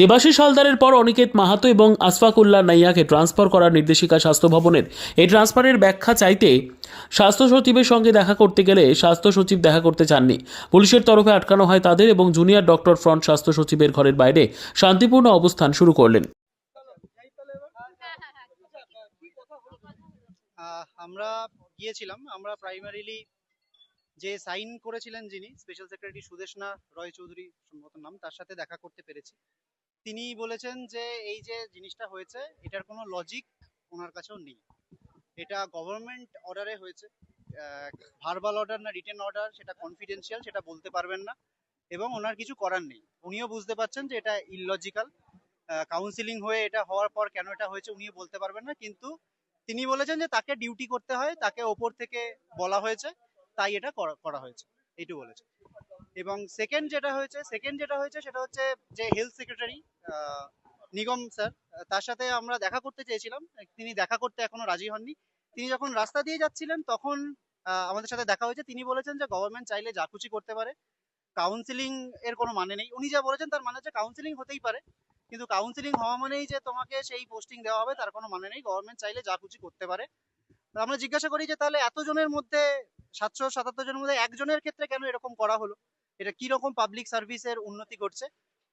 দেবাশিস হালদারের পর অনিকেত মাহাতো এবং আসফাকুল্লাহ নাইয়াকে ট্রান্সফার করার নির্দেশিকা স্বাস্থ্য ভবনের। এই ট্রান্সফারের ব্যাখ্যা চাইতে স্বাস্থ্য সচিবের সঙ্গে দেখা করতে গেলে স্বাস্থ্য সচিব দেখা করতে চাননি। পুলিশের তরফে আটকানো হয় তাদের এবং জুনিয়র ডক্টর ফ্রন্ট স্বাস্থ্য সচিবের ঘরের বাইরে শান্তিপূর্ণ অবস্থান শুরু করলেন। আমরা গিয়েছিলাম, আমরা প্রাইমারিলি যে সাইন করেছিলেন যিনি স্পেশাল সেক্রেটারি সুদেশনা রয় চৌধুরী সম্ভবত নাম, তার সাথে দেখা করতে পেরেছি। তিনি বলেছেন যে এই যে জিনিসটা হয়েছে, এটার কোনো লজিক ওনার কাছেও নেই। এটা গভর্নমেন্ট অর্ডারে হয়েছে। ভার্বাল অর্ডার না রিটেন অর্ডার সেটা কনফিডেন্সিয়াল সেটা বলতে পারবেন না। এবং ওনার কিছু করার নেই। উনিও বুঝতে পারছেন যে এটা ইললজিক্যাল কাউন্সিলিং হয়ে এটা হওয়ার পর কেন এটা হয়েছে উনিও বলতে পারবেন না। কিন্তু তিনি বলেছেন যে তাকে ডিউটি করতে হয়, তাকে ওপর থেকে বলা হয়েছে, তাই এটা করা- হয়েছে। এইটু বলেছে এবং সেকেন্ড যেটা হয়েছে সেকেন্ড যেটা হয়েছে সেটা হচ্ছে যে হেলথ সেক্রেটারি নিগম স্যার তার সাথে আমরা দেখা করতে চেয়েছিলাম। তিনি দেখা করতে এখনও রাজি হননি। তিনি যখন রাস্তা দিয়ে যাচ্ছিলেন, তখন আমাদের সাথে দেখা হয়েছে। তিনি বলেছেন যে গভর্নমেন্ট চাইলে যা খুশি করতে পারে। কাউন্সিলিং এর কোনো মানে নেই। উনি যা বলেছেন তার মানে হচ্ছে কাউন্সিলিং হতেই পারে। কিন্তু কাউন্সিলিং হওয়া মানেই যে তোমাকে সেই পোস্টিং দেওয়া হবে, তার কোনো মানে নেই। গভর্নমেন্ট চাইলে যা খুশি করতে পারে। আমরা জিজ্ঞাসা করি যে তাহলে এতজনের মধ্যে, সাতশো সাতাত্তর জনের মধ্যে একজনের ক্ষেত্রে কেন এরকম করা হলো? এটা কি রকম পাবলিক সার্ভিসের উন্নতি করছে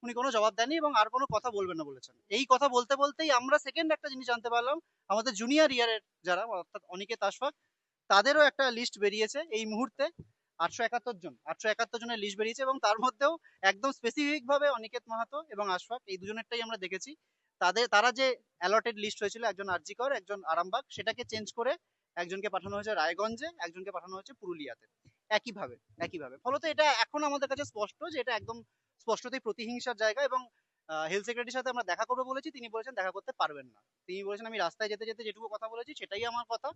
উনি কোনো জবাব দেননি এবং আর কোনো কথা বলবেন না বলেছেন। এই কথা বলতে বলতেই আমরা সেকেন্ড একটা জিনিস জানতে পারলাম, আমাদের জুনিয়র ইয়ারের যারা, অর্থাৎ অনিকেত আশফাক, তাদেরও একটা লিস্ট বেরিয়েছে এই মুহূর্তে, আটশো একাত্তর জন, আটশো একাত্তর জনের লিস্ট বেরিয়েছে এবং তার মধ্যেও একদম স্পেসিফিক ভাবে অনিকেত মাহাতো এবং আশফাক, এই দুজনেরটাই আমরা দেখেছি। তাদের, তারা যে অ্যালটেড লিস্ট হয়েছিল, একজন আরজিকর, একজন আরামবাগ, সেটাকে চেঞ্জ করে একজনকে পাঠানো হয়েছে রায়গঞ্জে, একজনকে পাঠানো হয়েছে পুরুলিয়াতে। একইভাবে একইভাবে। ফলত এটা এখন আমাদের কাছে স্পষ্ট যে এটা একদম স্পষ্টতই প্রতিহিংসার জায়গা এবং হেলথ সেক্রেটারির সাথে আমরা দেখা করব বলেছি, তিনি বলেছেন দেখা করতে পারবেন না। তিনি বলেছেন, আমি রাস্তায় যেতে যেতে যেটুকু কথা বলেছি, সেটাই আমার কথা।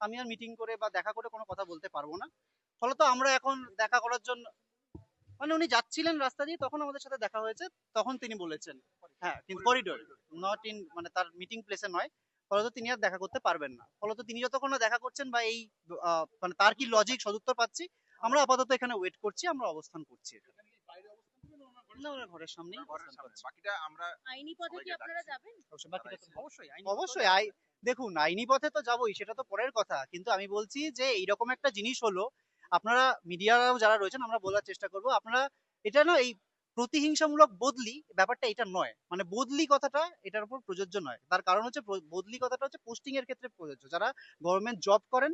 আমি আর মিটিং করে বা দেখা করে কোনো কথা বলতে পারব না। ফলত আমরা এখন দেখা করার জন্য মানে উনি যাচ্ছিলেন রাস্তা দিয়ে, তখন আমাদের সাথে দেখা হয়েছে, তখন তিনি বলেছেন হ্যাঁ কিন্তু করিডোর নট ইন মানে তার মিটিং প্লেসে নয়। ফলত তিনি আর দেখা করতে পারবেন না। ফলত তিনি যতক্ষণ না দেখা করছেন বা এই মানে তার কি লজিক সদুত্তর পাচ্ছি আমরা আপাতত এখানে ওয়েট করছি আমরা অবস্থান করছি এখানে। ঘরের সামনেই বাকিটা আমরা আইনি পথে কি আপনারা। যাবেন? অবশ্যই অবশ্যই আই দেখুন আইনি পথে তো যাবোই সেটা তো পরের কথা। কিন্তু আমি বলছি যে এইরকম একটা জিনিস হলো আপনারা মিডিয়ারাও যারা রয়েছেন আমরা বলার চেষ্টা করব আপনারা এটা না এই প্রতিহিংসামূলক বদলি ব্যাপারটা এটা নয়। মানে বদলি কথাটা এটার উপর প্রযোজ্য নয়। তার কারণ হচ্ছে বদলি কথাটা হচ্ছে পোস্টিং এর ক্ষেত্রে প্রযোজ্য। যারা গভর্নমেন্ট জব করেন,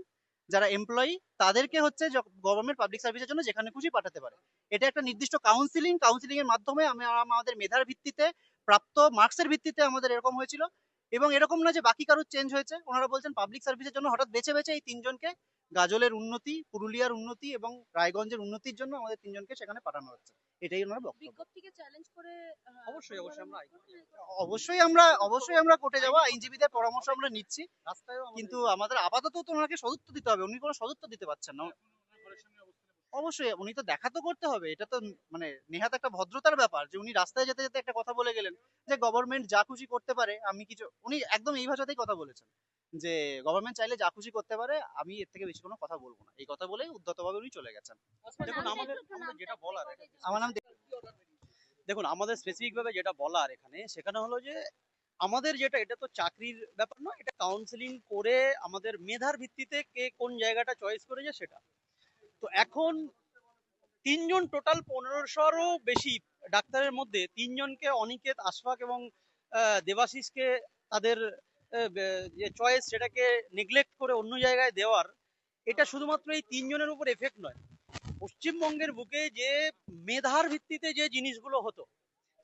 যারা এমপ্লয়ি তাদেরকে হচ্ছে গভর্নমেন্ট পাবলিক সার্ভিসের জন্য যেখানে খুশি পাঠাতে পারে। এটা একটা নির্দিষ্ট কাউন্সিলিং কাউন্সিলিং এর মাধ্যমে আমি, আমাদের মেধার ভিত্তিতে, প্রাপ্ত মার্কসের ভিত্তিতে আমাদের এরকম হয়েছিল। এবং এরকম না যে বাকি কারোর চেঞ্জ হয়েছে। ওনারা বলছেন পাবলিক সার্ভিসের জন্য হঠাৎ বেছে বেছে এই তিনজনকে গাজলের উন্নতি পুরুলিয়ার উন্নতি এবং রায়গঞ্জের উন্নতির জন্য আমাদের তিনজনকে সেখানে পাঠানো হচ্ছে। এটাই ওনার বক্তব্য। চ্যালেঞ্জ করে অবশ্যই, অবশ্যই আমরা অবশ্যই আমরা অবশ্যই আমরা কোর্টে যাব আইনজীবীদের পরামর্শ আমরা নিচ্ছি। কিন্তু আমাদের আপাতত তো ওনাকে সদুত্তর দিতে হবে উনি কোনো সদুত্তর দিতে পারছেন না। অবশ্যই উনি তো দেখা তো করতে হবে এটা তো মানে নেহাত একটা ভদ্রতার ব্যাপার যে উনি রাস্তায় যেতে যেতে একটা কথা বলে গেলেন যে গভর্নমেন্ট যা খুশি করতে পারে আমি কিছু উনি একদম এই ভাষাতেই কথা বলেছেন। যে গভর্নমেন্ট চাইলে যা খুশি করতে পারে আমি এর থেকে বেশি কোনো কথা বলব না। এই কথা বলেই উদ্ধতভাবে উনি চলে গেছেন। দেখুন আমাদের যেটা বলার আমার নাম দেখুন। আমাদের স্পেসিফিক ভাবে যেটা বলার এখানে সেখানে হলো যে আমাদের যেটা এটা তো চাকরির ব্যাপার নয় এটা কাউন্সিলিং করে আমাদের মেধার ভিত্তিতে কে কোন জায়গাটা চয়েস করেছে সেটা। তো এখন তিনজন টোটাল পনেরোশোরও বেশি ডাক্তারের মধ্যে তিনজনকে অনিকেত আশফাক এবং দেবাশিসকে তাদের যে চয়েস সেটাকে নেগলেক্ট করে অন্য জায়গায় দেওয়ার, এটা শুধুমাত্র এই তিনজনের উপর এফেক্ট নয়। পশ্চিমবঙ্গের বুকে যে মেধার ভিত্তিতে যে জিনিসগুলো হতো,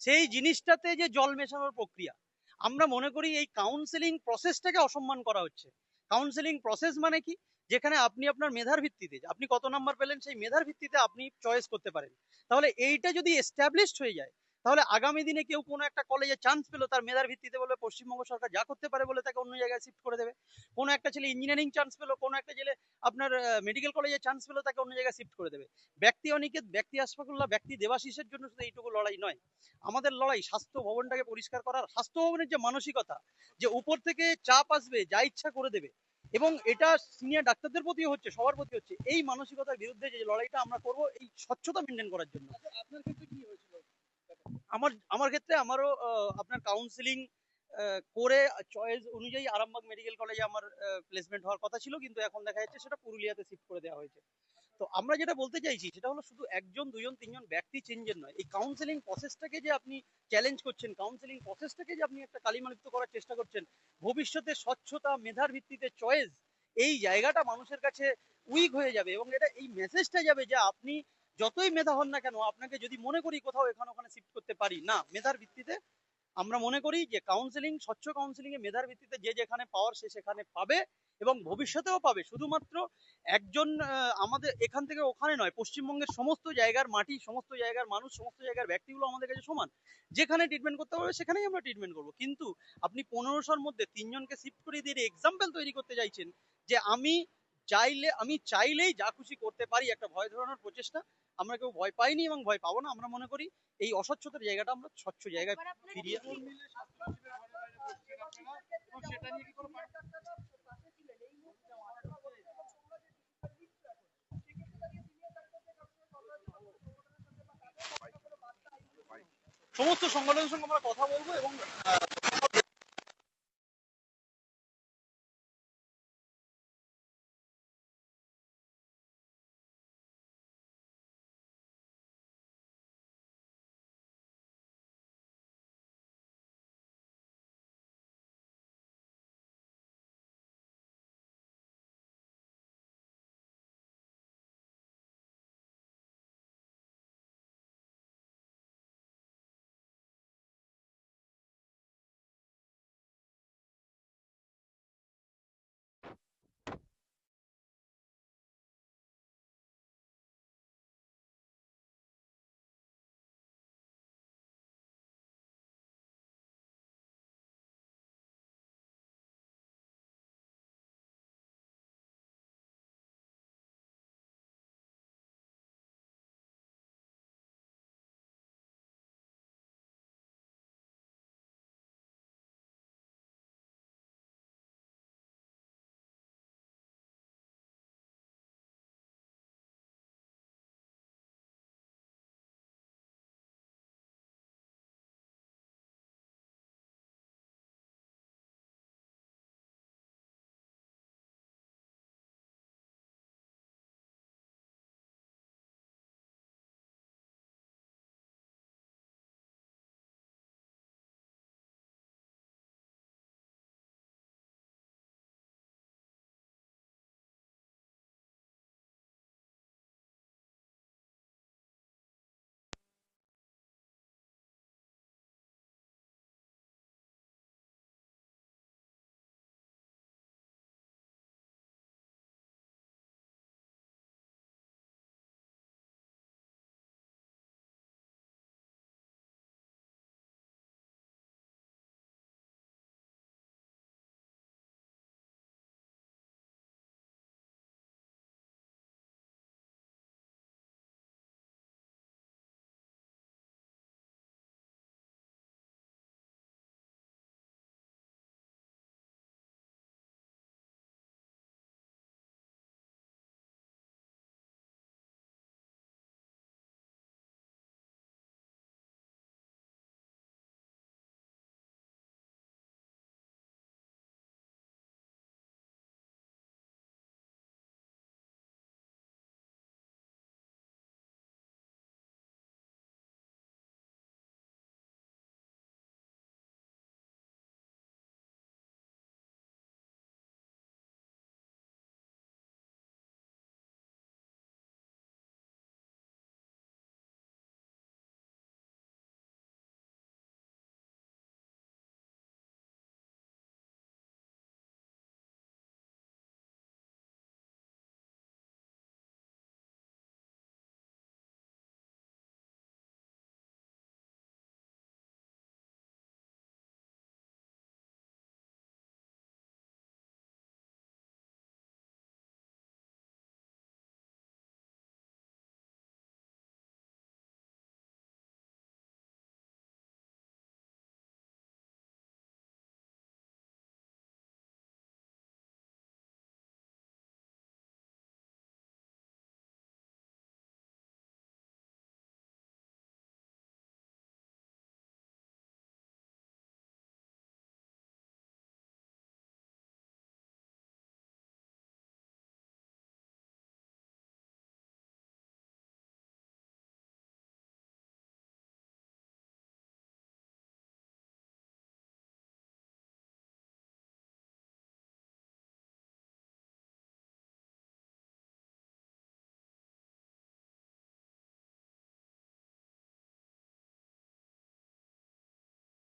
সেই জিনিসটাতে যে জল মেশানোর প্রক্রিয়া, আমরা মনে করি এই কাউন্সেলিং প্রসেসটাকে অসম্মান করা হচ্ছে। কাউন্সেলিং প্রসেস মানে কি? যেখানে আপনি আপনার মেধার ভিত্তিতে, আপনি কত নাম্বার পেলেন, সেই মেধার ভিত্তিতে আপনি চয়েস করতে পারেন। তাহলে এইটা যদি এস্টাবলিশড হয়ে যায় তাহলে আগামী দিনে কেউ কোনো একটা কলেজে চান্স পেল তার মেধার ভিত্তিতে বলে পশ্চিমবঙ্গ সরকার যা করতে পারে বলে তাকে অন্য জায়গায় শিফট করে দেবে। কোনো একটা ছেলে ইঞ্জিনিয়ারিং চান্স পেল, কোনো একটা ছেলে আপনার মেডিকেল কলেজে চান্স পেল তাকে অন্য জায়গায় শিফট করে দেবে। ব্যক্তি অনিকেত, ব্যক্তি আশফাকুল্লাহ, ব্যক্তি দেবাশিসের জন্য শুধু এইটুকু লড়াই নয়। আমাদের লড়াই স্বাস্থ্য ভবনটাকে পরিষ্কার করার। স্বাস্থ্য ভবনের যে মানসিকতা, যে উপর থেকে চাপ আসবে, যা ইচ্ছা করে দেবে। এবং এটা সিনিয়র ডাক্তারদের প্রতি হচ্ছে, সবার প্রতি হচ্ছে। এই মানসিকতার বিরুদ্ধে যে লড়াইটা আমরা করব, এই স্বচ্ছতা মেনটেন করার জন্য। আমার আমার ক্ষেত্রে আমারও আপনার কাউন্সিলিং করে চয়েস অনুযায়ী আরামবাগ মেডিকেল কলেজে আমার প্লেসমেন্ট হওয়ার কথা ছিল, কিন্তু এখন দেখা যাচ্ছে সেটা পুরুলিয়াতে শিফট করে দেওয়া হয়েছে। তো আমরা যেটা বলতে চাইছি সেটা হলো শুধু একজন, দুজন, তিনজন ব্যক্তি চেঞ্জের নয়। এই কাউন্সিলিং প্রসেসটাকে যে আপনি চ্যালেঞ্জ করছেন কাউন্সিলিং প্রসেসটাকে যে আপনি একটা কালিমালিপ্ত করার চেষ্টা করছেন, ভবিষ্যতে স্বচ্ছতা, মেধার ভিত্তিতে চয়েস এই জায়গাটা মানুষের কাছে উইক হয়ে যাবে এবং এটা, এই মেসেজটা যাবে যে আপনি যতই মেধা হন না কেন, আপনাকে যদি মনে করি কোথাও এখানে ওখানে শিফট করতে পারি, না, মেধার ভিত্তিতে আমরা মনে করি যে কাউন্সিলিং স্বচ্ছ কাউন্সিলিং এ মেধার ভিত্তিতে যে যেখানে পাওয়ার সে সেখানে পাবে এবং ভবিষ্যতেও পাবে। শুধুমাত্র একজন আমাদের এখান থেকে ওখানে নয়, পশ্চিমবঙ্গের সমস্ত জায়গার মাটি, সমস্ত জায়গার মানুষ, সমস্ত জায়গার ব্যক্তিগুলো আমাদের কাছে সমান। যেখানে ট্রিটমেন্ট করতে পারবে, সেখানেই আমরা ট্রিটমেন্ট করব। কিন্তু আপনি পনেরোশোর মধ্যে তিনজনকে শিফট করে দিয়ে এক্সাম্পল তৈরি করতে চাইছেন যে আমি চাইলে আমি চাইলেই যা খুশি করতে পারি একটা ভয় ধরানোর প্রচেষ্টা। আমরা কেউ ভয় পাইনি এবং ভয় পাবো না আমরা মনে করি এই অস্বচ্ছতার জায়গাটা আমরা স্বচ্ছ জায়গায় ফিরিয়ে সমস্ত সংগঠনের সঙ্গে আমরা কথা বলব এবং